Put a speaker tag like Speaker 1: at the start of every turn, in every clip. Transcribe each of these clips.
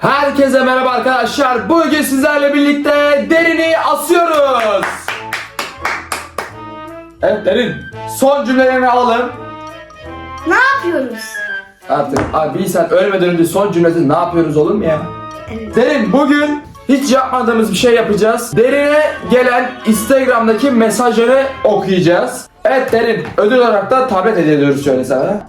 Speaker 1: Herkese merhaba arkadaşlar. Bugün sizlerle birlikte derini asıyoruz. Evet derin. Son cümlelerini alalım.
Speaker 2: Ne yapıyoruz?
Speaker 1: Artık abi sen ölmeden önce son cümlesi ne yapıyoruz olur mu ya?
Speaker 2: Evet.
Speaker 1: Derin bugün hiç yapmadığımız bir şey yapacağız. Derine gelen Instagram'daki mesajları okuyacağız. Evet Derin ödül olarak da tablet hediye ediyoruz şöyle sana.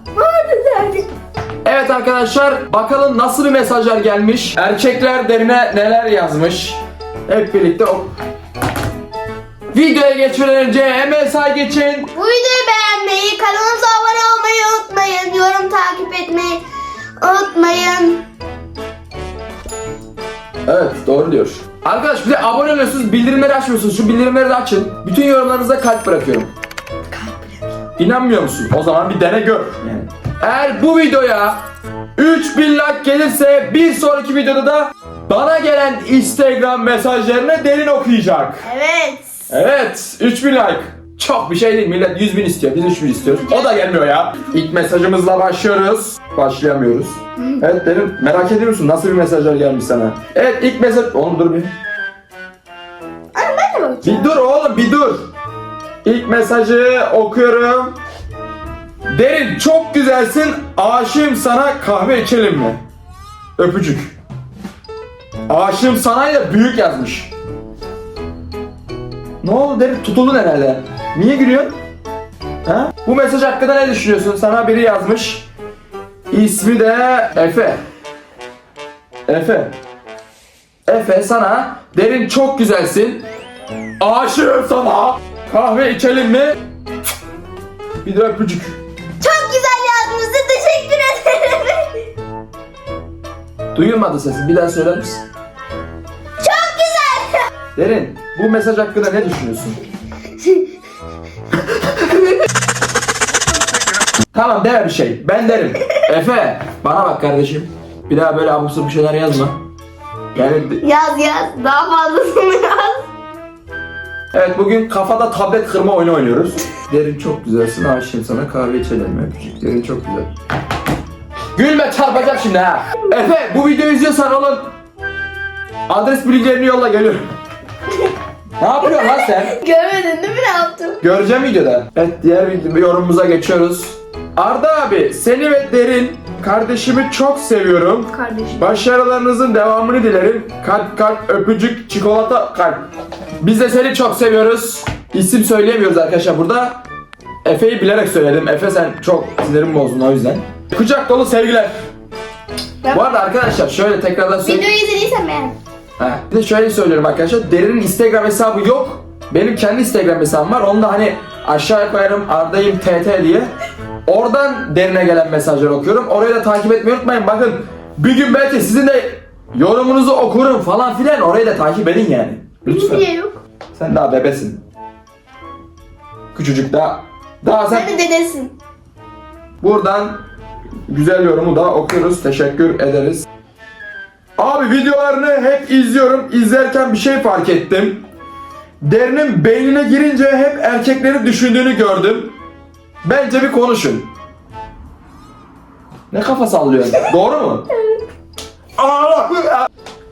Speaker 1: Evet arkadaşlar bakalım nasıl bir mesajlar gelmiş. Erkekler derine neler yazmış. Hep birlikte ok. Videoya geçmeden önce hemen say geçin.
Speaker 2: Bu videoyu beğenmeyi, kanalımıza abone olmayı unutmayın. Yorum takip etmeyi unutmayın.
Speaker 1: Evet doğru diyor. Arkadaş bir de abone oluyorsunuz bildirimleri açmıyorsunuz. Şu bildirimleri de açın. Bütün yorumlarınıza kalp bırakıyorum. İnanmıyor musun? O zaman bir dene gör. Yani. Eğer bu videoya 3000 like gelirse bir sonraki videoda da bana gelen Instagram mesajlarını derin okuyacak.
Speaker 2: Evet.
Speaker 1: Evet 3000 like. Çok bir şey değil millet 100 bin istiyor biz 3000 istiyoruz. O da gelmiyor ya. İlk mesajımızla başlıyoruz. Başlayamıyoruz. Evet derin merak ediyor musun nasıl bir mesajlar gelmiş sana? Evet ilk mesaj... Oğlum dur bir.
Speaker 2: Anne ben de bakacağım.
Speaker 1: Bir dur oğlum bir dur. İlk mesajı okuyorum. Derin çok güzelsin. Aşığım sana kahve içelim mi? Öpücük. Aşığım sana ile büyük yazmış. Ne oldu Derin tutuldun herhalde. Niye gülüyorsun? Ha? Bu mesaj hakkında ne düşünüyorsun? Sana biri yazmış. İsmi de Efe. Efe. Efe sana derin çok güzelsin. Aşığım sana. Kahve içelim mi? Bir de öpücük. Duyulmadı sesin. Bir daha söyler misin?
Speaker 2: Çok güzel.
Speaker 1: Derin, bu mesaj hakkında ne düşünüyorsun? tamam deme bir şey. Ben derim. Efe, bana bak kardeşim. Bir daha böyle abuk bir şeyler yazma. Yani
Speaker 2: Yaz yaz. Daha fazlasını yaz.
Speaker 1: evet bugün kafada tablet kırma oyunu oynuyoruz. Derin çok güzelsin. Aşığım sana kahve içelim mi? Derin çok güzel. Gülme çarpacağım şimdi ha. Efe bu videoyu izliyorsan oğlum adres bilgilerini yolla geliyorum. ne yapıyorsun lan sen?
Speaker 2: Görmedin değil mi ne yaptım?
Speaker 1: Göreceğim videoda. Evet diğer video yorumumuza geçiyoruz. Arda abi seni ve Derin kardeşimi çok seviyorum.
Speaker 2: Kardeşim.
Speaker 1: Başarılarınızın devamını dilerim. Kalp kalp öpücük çikolata kalp. Biz de seni çok seviyoruz. İsim söyleyemiyoruz arkadaşlar burada. Efe'yi bilerek söyledim. Efe sen çok sinirimi bozdun o yüzden. Kucak dolu sevgiler.
Speaker 2: Ben-
Speaker 1: Bu arada arkadaşlar şöyle tekrardan söyleyeyim.
Speaker 2: Videoyu izlediysen beğen.
Speaker 1: Ha, bir de şöyle söylüyorum arkadaşlar. Derin'in Instagram hesabı yok. Benim kendi Instagram hesabım var. Onu da hani aşağıya koyarım. Arda'yım TT diye. Oradan Derin'e gelen mesajları okuyorum. Orayı da takip etmeyi unutmayın. Bakın bir gün belki sizin de yorumunuzu okurum falan filan. Orayı da takip edin yani. Lütfen.
Speaker 2: Niye yok?
Speaker 1: Sen daha bebesin. Küçücük daha. Daha sen
Speaker 2: Sen de dedesin.
Speaker 1: Buradan güzel yorumu da okuyoruz. Teşekkür ederiz. Abi videolarını hep izliyorum. İzlerken bir şey fark ettim. Derinin beynine girince hep erkekleri düşündüğünü gördüm. Bence bir konuşun. Ne kafa sallıyorsun? Doğru mu? Aa!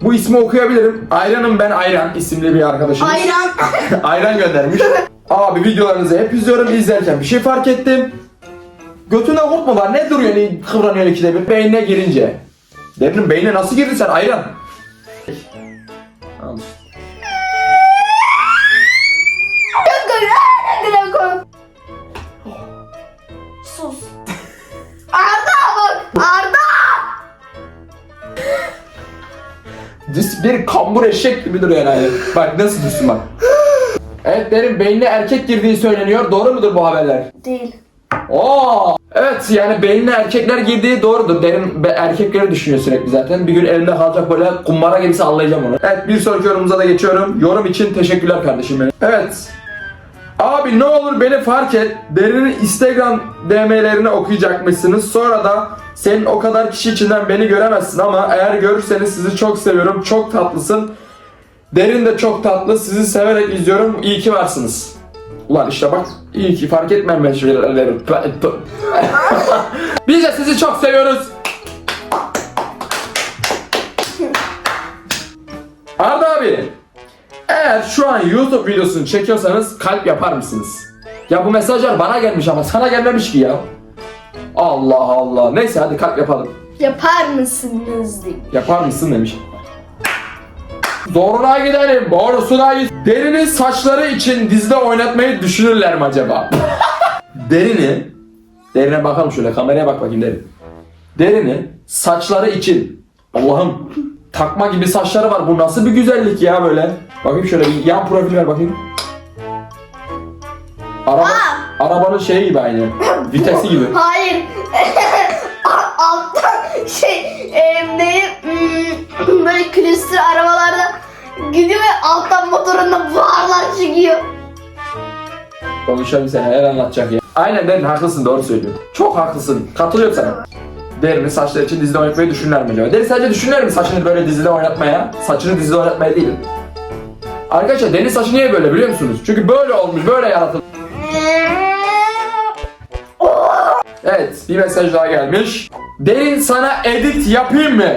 Speaker 1: Bu ismi okuyabilirim. Ayranım ben Ayran isimli bir arkadaşımız.
Speaker 2: Ayran.
Speaker 1: Ayran göndermiş. Abi videolarınızı hep izliyorum izlerken bir şey fark ettim. Götüne kurt mu var? Ne duruyor? Ne kıvranıyor ikide bir? Beynine girince. Derinin beynine nasıl girdin sen ayran? Al.
Speaker 2: Sus. Arda bak. Arda.
Speaker 1: Düz bir kambur eşek gibi duruyor yani. Bak nasıl düşsün bak. Evet derin beynine erkek girdiği söyleniyor. Doğru mudur bu haberler?
Speaker 2: Değil.
Speaker 1: Oo! Evet yani beynine erkekler girdiği doğrudur. Derin erkekleri düşünüyor sürekli zaten. Bir gün elinde kalacak böyle kumbara gibi sallayacağım onu. Evet bir sonraki yorumumuza da geçiyorum. Yorum için teşekkürler kardeşim benim. Evet. Abi ne olur beni fark et. Derinin Instagram DM'lerini okuyacakmışsınız. Sonra da senin o kadar kişi içinden beni göremezsin ama eğer görürseniz sizi çok seviyorum. Çok tatlısın. Derin de çok tatlı. Sizi severek izliyorum. İyi ki varsınız. Ulan işte bak iyi ki fark etmem ben şeyleri. Biz de sizi çok seviyoruz. Arda abi, eğer şu an YouTube videosunu çekiyorsanız kalp yapar mısınız? Ya bu mesajlar bana gelmiş ama sana gelmemiş ki ya. Allah Allah. Neyse hadi kalp yapalım.
Speaker 2: Yapar mısınız diye.
Speaker 1: Yapar mısın demiş. Zoruna gidelim, borusuna git. Derini saçları için dizide oynatmayı düşünürler mi acaba? Derini, derine bakalım şöyle kameraya bak bakayım derin. Derini saçları için, Allah'ım takma gibi saçları var. Bu nasıl bir güzellik ya böyle. Bakayım şöyle bir yan profil ver bakayım. Araba, arabanın şeyi gibi aynı. Vitesi gibi.
Speaker 2: Hayır. Alttan şey e, ne hmm, böyle külüstür arabalarda gidiyor ve alttan motorunda buharlar çıkıyor.
Speaker 1: Konuşalım sen neler anlatacak ya. Aynen Derin haklısın doğru söylüyorsun. Çok haklısın. Katılıyorum sana. Derin'in saçları için dizide oynatmayı düşünürler mi acaba? Derin sadece düşünür mü saçını böyle dizide oynatmaya? Saçını dizide oynatmaya değil. Arkadaşlar Derin saçı niye böyle biliyor musunuz? Çünkü böyle olmuş, böyle yaratılmış. Evet, bir mesaj daha gelmiş. Derin sana edit yapayım mı?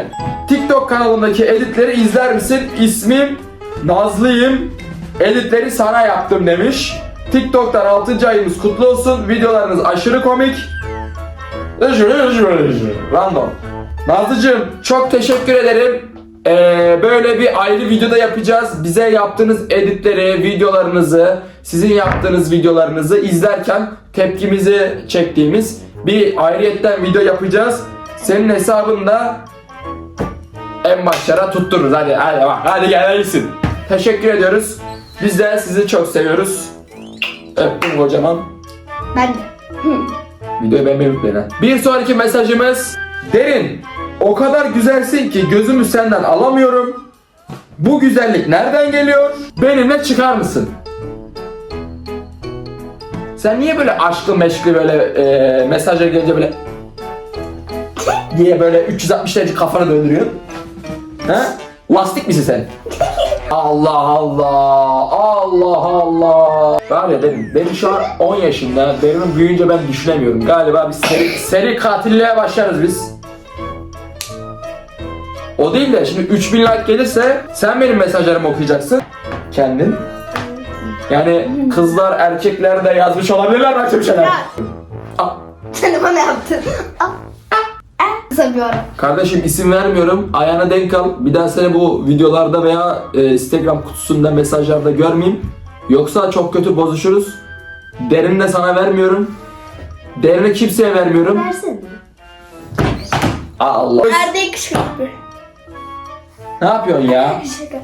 Speaker 1: TikTok kanalındaki editleri izler misin? İsmim Nazlıyım. Editleri sana yaptım demiş. TikTok'tan 6. ayımız kutlu olsun. Videolarınız aşırı komik. Random. Nazlıcığım çok teşekkür ederim. Ee, böyle bir ayrı videoda yapacağız. Bize yaptığınız editleri, videolarınızı, sizin yaptığınız videolarınızı izlerken tepkimizi çektiğimiz bir ayrıyetten video yapacağız. Senin hesabında en başlara tuttururuz. Hadi hadi bak hadi gel iyisin. Teşekkür ediyoruz. Biz de sizi çok seviyoruz. Öptüm kocaman.
Speaker 2: Ben de.
Speaker 1: Videoyu beğenmeyi unutmayın ha. Bir sonraki mesajımız Derin o kadar güzelsin ki gözümü senden alamıyorum. Bu güzellik nereden geliyor? Benimle çıkar mısın? Sen niye böyle aşklı meşkli böyle e, mesajlar gelince böyle diye böyle 360 derece kafanı döndürüyorsun? Ha? Lastik misin sen? Allah Allah Allah. Allah Var ya benim, benim şu an 10 yaşında Benim büyüyünce ben düşünemiyorum. Galiba bir seri, seri katilliğe başlarız biz. O değil de şimdi 3000 like gelirse Sen benim mesajlarımı okuyacaksın. Kendin. Yani kızlar erkekler de yazmış olabilirler belki bir şeyler. Aa,
Speaker 2: Sen bana yaptın. Ah. Seviyorum.
Speaker 1: Kardeşim isim vermiyorum. Ayağına denk al. Bir daha seni bu videolarda veya e, Instagram kutusunda mesajlarda görmeyeyim. Yoksa çok kötü bozuşuruz. Derini de sana vermiyorum. Derini kimseye vermiyorum.
Speaker 2: Versene.
Speaker 1: Allah.
Speaker 2: Nerede kışkırtma?
Speaker 1: Ne yapıyorsun ya?
Speaker 2: Şaka.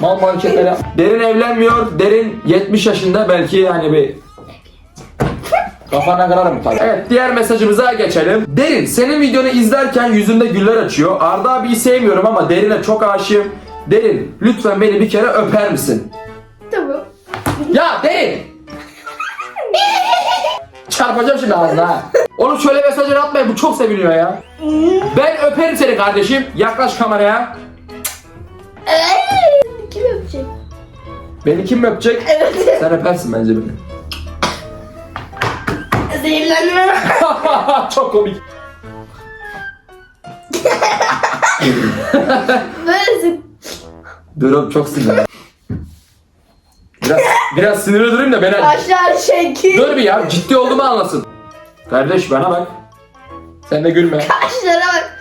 Speaker 1: Mal yap. Derin evlenmiyor. Derin 70 yaşında belki yani bir Kafana kırarım tabii. Evet diğer mesajımıza geçelim. Derin senin videonu izlerken yüzünde güller açıyor. Arda abiyi sevmiyorum ama Derin'e çok aşığım. Derin lütfen beni bir kere öper misin?
Speaker 2: Tamam.
Speaker 1: Ya Derin! Çarpacağım şimdi ağzına ha. Oğlum şöyle mesajlar atmayın bu çok seviniyor ya. Ben öperim seni kardeşim. Yaklaş kameraya.
Speaker 2: Kim öpecek?
Speaker 1: Beni kim öpecek?
Speaker 2: Evet.
Speaker 1: Sen öpersin bence beni.
Speaker 2: Zehirlendim
Speaker 1: çok komik.
Speaker 2: Böylesin.
Speaker 1: Dur oğlum çok sinirli. Biraz, biraz sinirli durayım da ben...
Speaker 2: Aşağı şekil.
Speaker 1: Dur bir ya ciddi olduğumu anlasın. Kardeş bana bak. Sen de gülme.
Speaker 2: Kaşlara bak.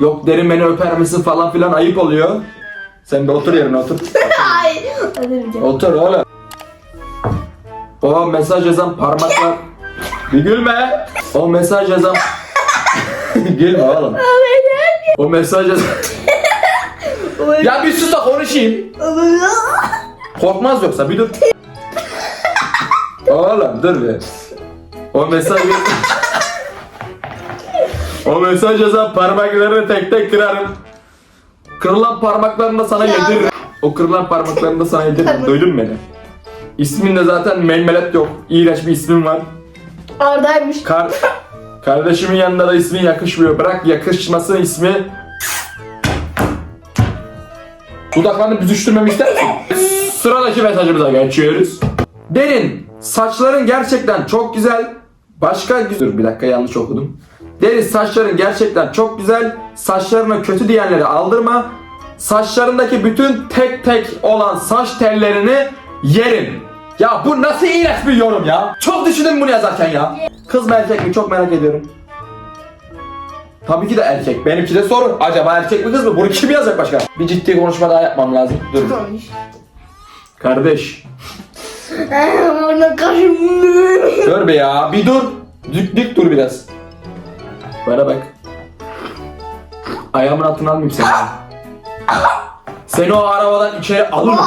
Speaker 1: Yok derin beni öper misin falan filan ayıp oluyor. Sen de otur yerine otur.
Speaker 2: Ay.
Speaker 1: Otur oğlum. O mesaj yazan parmaklar. Bir gülme. O mesaj yazan... gülme oğlum. O mesaj yazan... ya bir sus da konuşayım. Korkmaz yoksa bir dur. Oğlum dur bir. O mesaj... o mesaj yazan parmaklarını tek tek kırarım. Kırılan parmaklarını da sana yediririm. O kırılan parmaklarını da sana yediririm. Duydun mu beni? İsminde zaten melmelet yok. İğrenç bir ismin var.
Speaker 2: Arda'ymış.
Speaker 1: Kar Kardeşimin yanında da ismin yakışmıyor. Bırak yakışmasın ismi. Dudaklarını büzüştürmemi ister misin? Sıradaki mesajımıza geçiyoruz. Derin, saçların gerçekten çok güzel. Başka güzel... Bir dakika yanlış okudum. Derin saçların gerçekten çok güzel. Saçlarına kötü diyenleri aldırma. saçlarındaki bütün tek tek olan saç tellerini yerim. Ya bu nasıl iğrenç bir yorum ya? Çok düşündüm bunu yazarken ya. Kız mı erkek mi çok merak ediyorum. Tabii ki de erkek. Benimki de soru. Acaba erkek mi kız mı? Bunu kim yazacak başka? Bir ciddi konuşma daha yapmam lazım. Dur. Kardeş.
Speaker 2: Orada kaşım.
Speaker 1: Dur be ya. Bir dur. Dik dik dur biraz. Bana bak. Ayağımın altına almayayım seni. Seni o arabadan içeri alırım.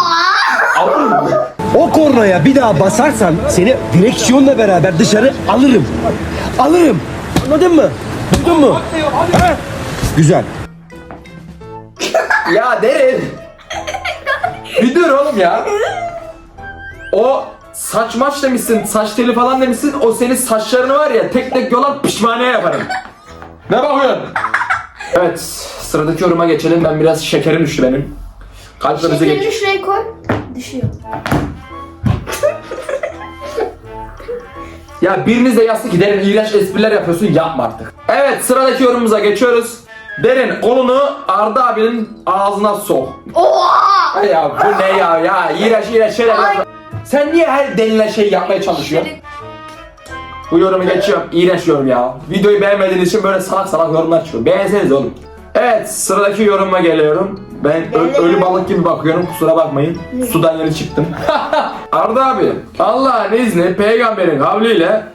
Speaker 1: Alırım.
Speaker 3: O kornaya bir daha basarsan seni direksiyonla beraber dışarı alırım. Alırım. Anladın mı? Duydun mu? Ha? Güzel.
Speaker 1: Ya derin. Bir dur oğlum ya. O saç maç demişsin, saç teli falan demişsin. O senin saçlarını var ya tek tek yolan pişmaniye yaparım. Ne bakıyorsun? Evet, sıradaki yoruma geçelim. Ben biraz şekerim düştü benim. Kalp krizi
Speaker 2: Şekerini şuraya koy. Düşüyor.
Speaker 1: Ya biriniz de yazsın ki derin iğrenç espriler yapıyorsun yapma artık. Evet sıradaki yorumumuza geçiyoruz. Derin kolunu Arda abinin ağzına sok.
Speaker 2: Oha!
Speaker 1: Ya bu ne ya ya iğrenç iğrenç şeyler
Speaker 2: Ay.
Speaker 1: yapma. Sen niye her denilen şeyi yapmaya çalışıyorsun? Bu yorumu geçiyorum. İğrenç yorum ya. Videoyu beğenmediğiniz için böyle salak salak yorumlar çıkıyor. Beğenseniz oğlum. Evet sıradaki yoruma geliyorum. Ben ö- ölü balık gibi bakıyorum kusura bakmayın. Sudan yeni çıktım. Arda abi Allah'ın izni peygamberin kavliyle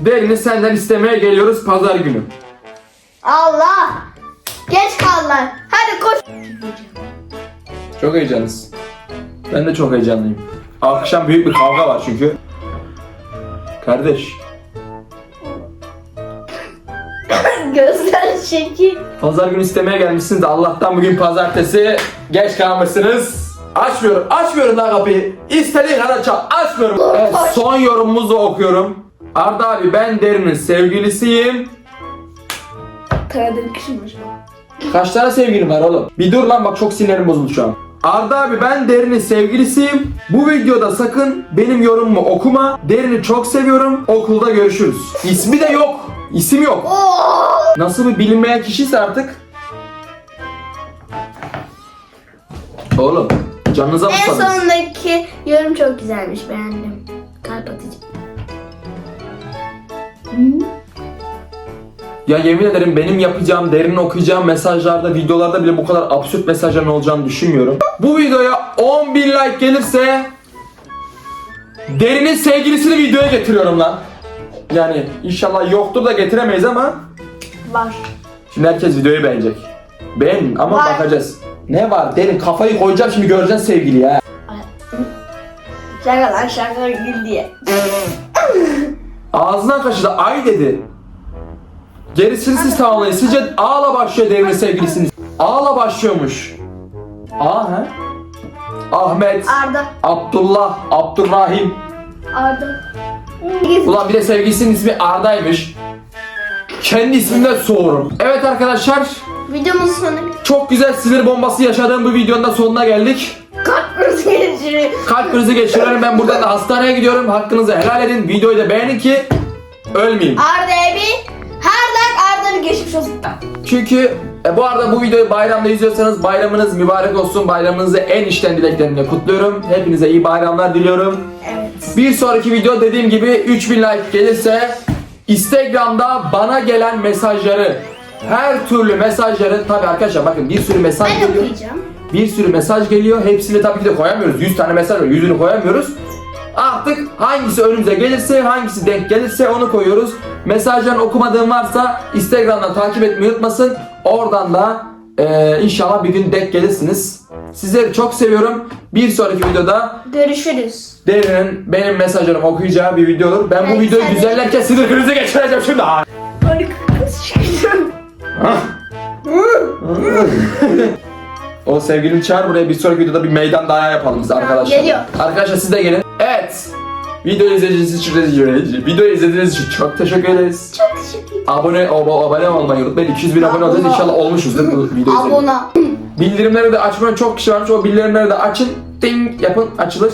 Speaker 1: derini senden istemeye geliyoruz pazar günü.
Speaker 2: Allah! Geç kaldılar. Hadi koş.
Speaker 1: Çok heyecanlısın. Ben de çok heyecanlıyım. Akşam büyük bir kavga var çünkü. Kardeş,
Speaker 2: Şekil.
Speaker 1: pazar günü istemeye gelmişsiniz de Allah'tan bugün pazartesi geç kalmışsınız. Açmıyorum, açmıyorum lan kapıyı. İstediğin kadar çal, açmıyorum. Evet, son yorumumuzu okuyorum. Arda abi ben Derin'in sevgilisiyim.
Speaker 2: Tanıdığım kişiymiş.
Speaker 1: Kaç tane sevgilim var oğlum? Bir dur lan bak çok sinirim bozuldu şu an. Arda abi ben Derin'in sevgilisiyim. Bu videoda sakın benim yorumumu okuma. Derin'i çok seviyorum. Okulda görüşürüz. İsmi de yok. İsim yok. Nasıl bir bilinmeyen kişiyse artık. Oğlum canınıza
Speaker 2: En
Speaker 1: mutladınız.
Speaker 2: sondaki yorum çok güzelmiş. Beğendim. Kalp atıcı.
Speaker 1: Ya yemin ederim benim yapacağım, derin okuyacağım mesajlarda, videolarda bile bu kadar absürt mesajların olacağını düşünmüyorum. Bu videoya 10 bin like gelirse derinin sevgilisini videoya getiriyorum lan. Yani inşallah yoktur da getiremeyiz ama
Speaker 2: Var.
Speaker 1: şimdi herkes videoyu beğenecek. Beğenin ama
Speaker 2: Var.
Speaker 1: bakacağız. Ne var derin kafayı koyacağım şimdi göreceksin sevgili ya.
Speaker 2: Şaka lan şaka gül diye.
Speaker 1: Ağzından kaçırdı ay dedi. Gerisini siz tamamlayın. Sizce A'la başlıyor derinin sevgilisiniz. A'la başlıyormuş. A he? Ahmet,
Speaker 2: Arda.
Speaker 1: Abdullah, Abdurrahim.
Speaker 2: Arda.
Speaker 1: Ulan bir de sevgilisinin ismi Arda'ymış. Kendi ismimden soğurum. Evet arkadaşlar,
Speaker 2: Videomuzun sonu
Speaker 1: çok güzel sinir bombası yaşadığım bu videonun da sonuna geldik.
Speaker 2: kalp krizi geçiriyor.
Speaker 1: Kalp krizi geçiriyorum ben buradan da hastaneye gidiyorum. Hakkınızı helal edin. Videoyu da beğenin ki ölmeyeyim.
Speaker 2: Arda'ya bir her like Arda'nın geçmiş olsun.
Speaker 1: Çünkü e, bu arada bu videoyu bayramda izliyorsanız bayramınız mübarek olsun. Bayramınızı en içten dileklerimle kutluyorum. Hepinize iyi bayramlar diliyorum.
Speaker 2: Evet.
Speaker 1: Bir sonraki video dediğim gibi 3000 like gelirse Instagram'da bana gelen mesajları her türlü mesajları tabi arkadaşlar bakın bir sürü mesaj
Speaker 2: Ben
Speaker 1: geliyor.
Speaker 2: okuyacağım.
Speaker 1: Bir sürü mesaj geliyor. Hepsini tabii ki de koyamıyoruz. 100 tane mesaj var. Yüzünü koyamıyoruz. Artık hangisi önümüze gelirse, hangisi denk gelirse onu koyuyoruz. Mesajlarını okumadığım varsa Instagram'dan takip etmeyi unutmasın. Oradan da eee, inşallah bir gün denk gelirsiniz. Sizleri çok seviyorum. Bir sonraki videoda
Speaker 2: Görüşürüz.
Speaker 1: Derin'in benim mesajlarımı okuyacağı bir video olur. Ben bu
Speaker 2: Evet,
Speaker 1: videoyu
Speaker 2: sen de-
Speaker 1: güzellerken sinir krizi geçireceğim şimdi.
Speaker 2: Harika kız çıkacağım.
Speaker 1: O sevgilini çağır buraya bir sonraki videoda bir meydan dayağı yapalım biz arkadaşlar.
Speaker 2: geliyor.
Speaker 1: Arkadaşlar siz de gelin. Evet. Videoyu izlediğiniz için videoyu izlediğiniz için çok teşekkür ederiz.
Speaker 2: Çok teşekkür ederim.
Speaker 1: Abone ab- abone olmayı unutmayın. 200 bin abone olacağız inşallah olmuşuzdur bu izlediğiniz.
Speaker 2: Abone.
Speaker 1: Bildirimleri de açmayan çok kişi varmış. O bildirimleri de açın. Ding yapın açılır.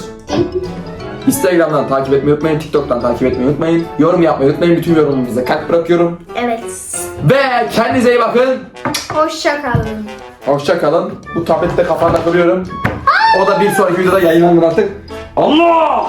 Speaker 1: Instagram'dan takip etmeyi unutmayın. TikTok'tan takip etmeyi unutmayın. Yorum yapmayı unutmayın. Bütün yorumunuza kalp bırakıyorum.
Speaker 2: Evet.
Speaker 1: Ve kendinize iyi bakın.
Speaker 2: Hoşça kalın.
Speaker 1: Hoşça kalın. Bu tablette kafanda kırıyorum. O da bir sonraki videoda yayınlanır artık. Allah!